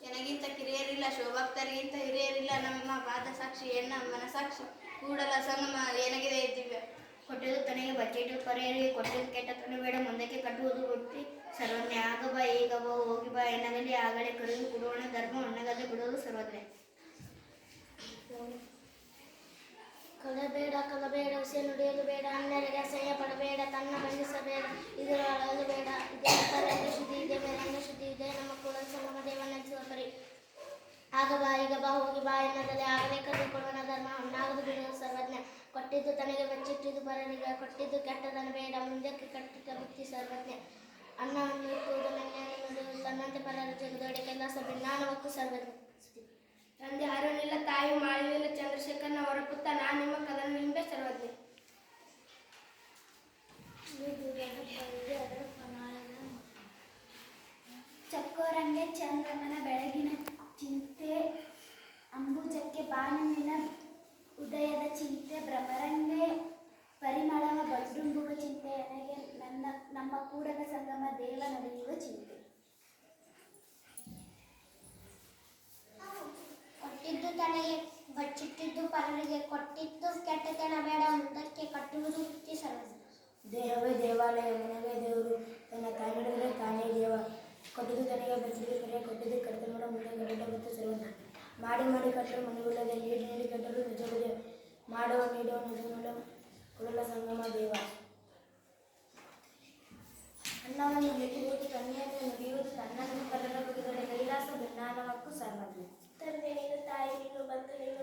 ನನಗಿಂತ ಕಿರಿಯರಿಲ್ಲ ಶೋಭಕ್ತರಿಗಿಂತ ಹಿರಿಯರಿಲ್ಲ, ನಮ್ಮ ಪಾದ ಸಾಕ್ಷಿ ಎಣ್ಣ ಮನಸಾಕ್ಷಿ, ಕೂಡಲ ಸಂಗಮ ಏನಾಗಿದೆ ಇದ್ದೀವಿ ಕೊಟ್ಟಿದ್ದು ತನಗೆ ಬಚ್ಚಿಟ್ಟು ಪರೆಯರಿಗೆ ಕೊಟ್ಟಿದ್ದು ಕೆಟ್ಟತನ ಬೇಡ, ಮುಂದಕ್ಕೆ ಕಟ್ಟುವುದು ಹುಟ್ಟಿ ಸರ್ವಜ್ಞ ಆಗ ಬಾ, ಈಗ ಬಾ, ಹೋಗಿ ಬಾ, ಎನ್ನಗಲಿ, ಆಗಲೇ, ಕರೆದು ಬಿಡೋಣ ಧರ್ಮ ಒಣ್ಣಗದೆ ಬಿಡೋದು ಸರ್ವಜ್ಞ. ಕಲಬೇಡ ಕಲಬೇಡ ಉಸಿರು ನುಡಿಯಲು ಬೇಡ, ಅನ್ಯರಿಗೆ ಅಸಹ್ಯ ಪಡಬೇಡ ತನ್ನ ಬಂಧಿಸಬೇಡ ಇದರ ಅಳಲು ಬೇಡ, ಇದೇ ಪರಂಗ ಶುದ್ಧಿ ಇದೆ ಮೇರಂಗ ಶುದ್ಧಿ ಇದೆ ನಮ್ಮ ಕುಲ ಸಂಗಮ ದೇವ ನಡೆಸುವ ಪರಿ ಆಗ ಬಾ ಹೋಗಿ ಬಾ ಎನ್ನದಲ್ಲಿ ಆಗಲೇ ಕರೆದುಕೊಳ್ಳೋಣ ಧರ್ಮ ಹಣ್ಣಾಗದು ಬಿಡುವ ಸರ್ವಜ್ಞ. ಕೊಟ್ಟಿದ್ದು ತನಗೆ ಮೆಚ್ಚಿಟ್ಟಿದ್ದು ಪರರಿಗೆ ಕೊಟ್ಟಿದ್ದು ಕೆಟ್ಟದನ್ನು ಬೇಡ, ಮುಂದಕ್ಕೆ ಕಟ್ಟಿದ ಬುತ್ತಿ ಸರ್ವಜ್ಞ. ಅನ್ನವನ್ನು ಇಟ್ಟುವುದು ಮೆನ್ನೆಯನ್ನು ನುಡಿಯುವುದು ತನ್ನಂತೆ ಪರರ ಜಗದೊಡೆ ಕೆಲಸ ಸರ್ವಜ್ಞ. ತಂದೆ ಅರುಣಿಲ್ಲ, ತಾಯಿ ಮಾಳಿಲ್ಲ ಚಂದ್ರಶೇಖರ್ನ ಹೊರಪುತ್ತ ನಾನು ನಿಮ್ಮ ಕದನ ನಿಂಬೆ ಸರ್ವಜ್ಞ. ಚಕ್ಕೋರಂಗೆ ಚಂದ್ರಮನ ಬೆಳಗಿನ ಚಿಂತೆ ಅಂಬುಜಕ್ಕೆ ಬಾನುವಿನ ಉದಯದ ಚಿಂತೆ, ಭ್ರಮರಂಗೆ ಪರಿಮಳವ ಬಡ್ಡುಂಬುವ ಚಿಂತೆ ನನಗೆ ನನ್ನ, ನಮ್ಮ ಕೂಡಲ ಸಂಗಮ ದೇವ ನಡೆಯುವ ಚಿಂತೆ. ಕೊಟ್ಟಿದ್ದು ತನಗೆ ಬಚ್ಚಿಟ್ಟಿದ್ದು ಪರರಿಗೆ ಕೊಟ್ಟಿದ್ದು ಕೆಟ್ಟತನ ಬೇಡ, ಮುಂದಕ್ಕೆ ಕಟ್ಟುವುದು ಸರ್ವ ದೇವ ದೇಹವೇ ಕಟ್ಟಲು ನೀಡಿ ನೀಡಿ ಕಟ್ಟಲು ನಿಜವಿದೆ. ಮಾಡುವ, ನೀಡುವ ನಿಜ ಕುಡಲ ಸಂಗಮ ದೇವ. ಅನ್ನವನ್ನು ಮಿತಿರುವುದು ಕನ್ಯೆಯನ್ನು ನುಡಿಯುವುದು ತನ್ನನ್ನು ಕಲ್ಲದ ಬಗೆದೊಡೆ ಕೈಲಾಸ ಭಿನ್ನಾನವಕ್ಕೂ ಸರ್ವಜ್ಞ. ತಂದೆ ನೀನು ತಾಯಿ ನೀನು ಬಂದು ನೀನು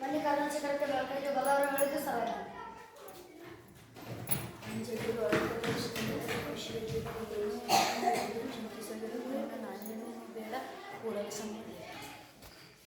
ಮಲ್ಲಿಕಾರ್ಜುನ ಶಿಖರಕ್ಕೆ ಬೆಳಕಾಯ್ತು ಬಲವರು ಹೇಳಿದ್ದು